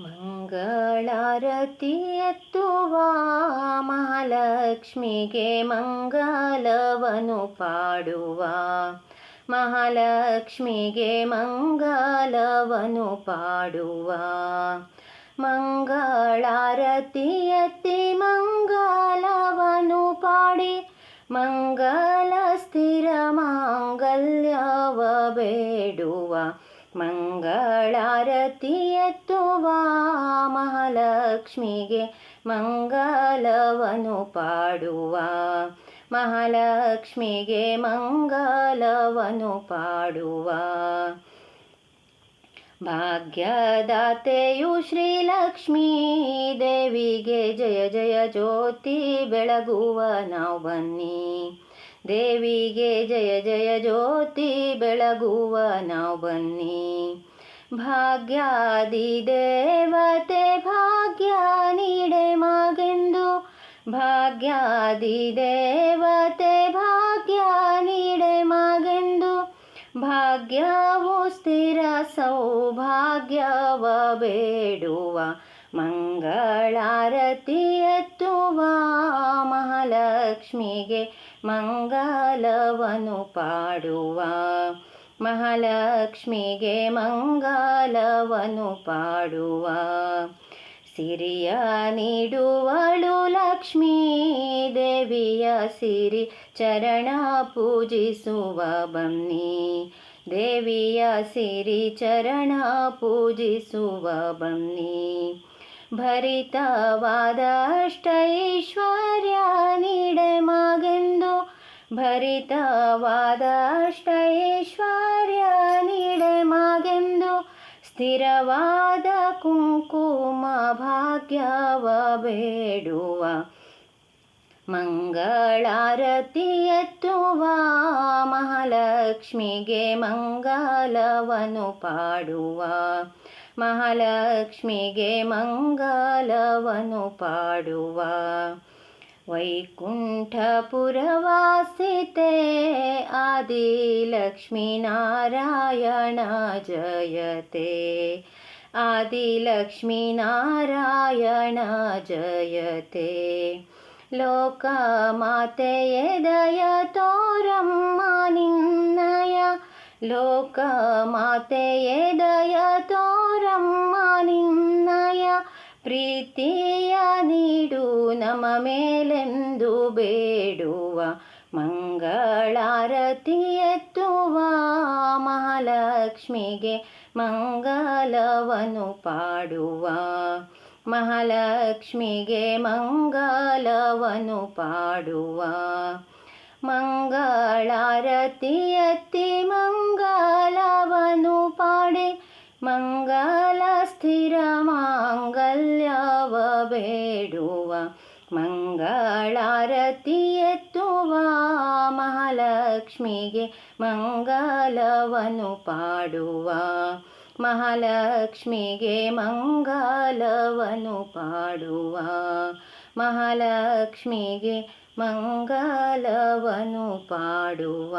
ಮಂಗಳಾರತಿ ಎತ್ತುವ ಮಹಾಲಕ್ಷ್ಮಿಗೆ ಮಂಗಲವನು ಪಾಡುವ. ಮಹಾಲಕ್ಷ್ಮಿಗೆ ಮಂಗಲವನು ಪಾಡುವ. ಮಂಗಳಾರತಿ ಎತ್ತಿ ಮಂಗಲವನು ಪಾಡಿ. ಮಂಗಲ ಮಂಗಳಾರತಿ ಎತ್ತುವ ಮಹಾಲಕ್ಷ್ಮಿಗೆ ಮಂಗಲವನು ಪಾಡುವ ಮಹಾಲಕ್ಷ್ಮಿಗೆ ಮಂಗಲವನು ಪಾಡುವ. ಭಾಗ್ಯದಾತೆಯು ಶ್ರೀಲಕ್ಷ್ಮೀ ದೇವಿಗೆ ಜಯ ಜಯ ಜ್ಯೋತಿ ಬೆಳಗುವ ನಾವು ಬನ್ನಿ. ದೇವಿಗೆ ಜಯ ಜಯ ಜ್ಯೋತಿ ಬೆಳಗುವ ನಾವು ಬನ್ನಿ. ಭಾಗ್ಯಾದಿ ದೇವತೆ, ಭಾಗ್ಯ ನೀಡೆ ಮಾಗೆಂದು. ಭಾಗ್ಯಾದಿ ದೇವತೆ, ಭಾಗ್ಯ ನೀಡೆ ಮಾಗೆಂದು. ಭಾಗ್ಯವು ಸ್ಥಿರ ಸೌಭಾಗ್ಯವ ಬೇಡುವ. ಮಂಗಳಾರತಿ ಎತ್ತುವ ಮಹಾಲಕ್ಷ್ಮಿಗೆ ಮಂಗಲವನು ಪಾಡುವ, ಮಹಾಲಕ್ಷ್ಮಿಗೆ ಮಂಗಲವನು ಪಾಡುವ. ಸಿರಿಯ ನೀಡುವಳು ಲಕ್ಷ್ಮೀ ದೇವಿಯ ಸಿರಿ, ಚರಣ ಪೂಜಿಸುವ ಬನ್ನಿ. ದೇವಿಯ ಸಿರಿ, ಚರಣ ಪೂಜಿಸುವ ಬನ್ನಿ. ಭರಿತವಾದಷ್ಟೈಶ್ವರ್ಯ ನೀಡೆ ಮಗೆಂದು ಭರಿತವಾದಷ್ಟೈಶ್ವರ್ಯ ನೀಡೆ ಮಾಗೆಂದು ಸ್ಥಿರವಾದ ಕುಂಕುಮ ಭಾಗ್ಯವ ಬೇಡುವ ಮಂಗಳಾರತಿ ಎತ್ತುವ ಮಹಾಲಕ್ಷ್ಮಿಗೆ ಮಂಗಲವನು ಪಾಡುವ ಮಹಾಲಕ್ಷ್ಮಿಗೆ ಮಂಗಲವನು ಪಾಡುವ वैकुण्ठपुरवासिते आदिलक्ष्मी नारायणं जयते आदिलक्ष्मीनारायण जयते लोकमातये दयतोरम्मानिन्नय लोकमातये दयतोरम्मानिन्नय नया ಪ್ರೀತಿಯ ನೀಡು ನಮ್ಮ ಮೇಲೆಂದು ಬೇಡುವ ಮಂಗಳಾರತಿ ಎತ್ತುವ ಮಹಾಲಕ್ಷ್ಮಿಗೆ ಮಂಗಲವನು ಪಾಡುವ ಮಹಾಲಕ್ಷ್ಮಿಗೆ ಮಂಗಲವನು ಪಾಡುವ ಮಂಗಳಾರತಿ ಎತ್ತಿ ಮಂಗಲವನು ಪಾಡಿ ಮಂಗಲ ಸ್ಥಿರ ಮಾಂಗಲ್ಯವ ಬೇಡುವ ಮಂಗಳಾರತಿ ಎತ್ತುವ ಮಹಾಲಕ್ಷ್ಮಿಗೆ ಮಂಗಲವನು ಪಾಡುವ ಮಹಾಲಕ್ಷ್ಮಿಗೆ ಮಂಗಲವನು ಪಾಡುವ ಮಹಾಲಕ್ಷ್ಮಿಗೆ ಮಂಗಲವನು ಪಾಡುವ.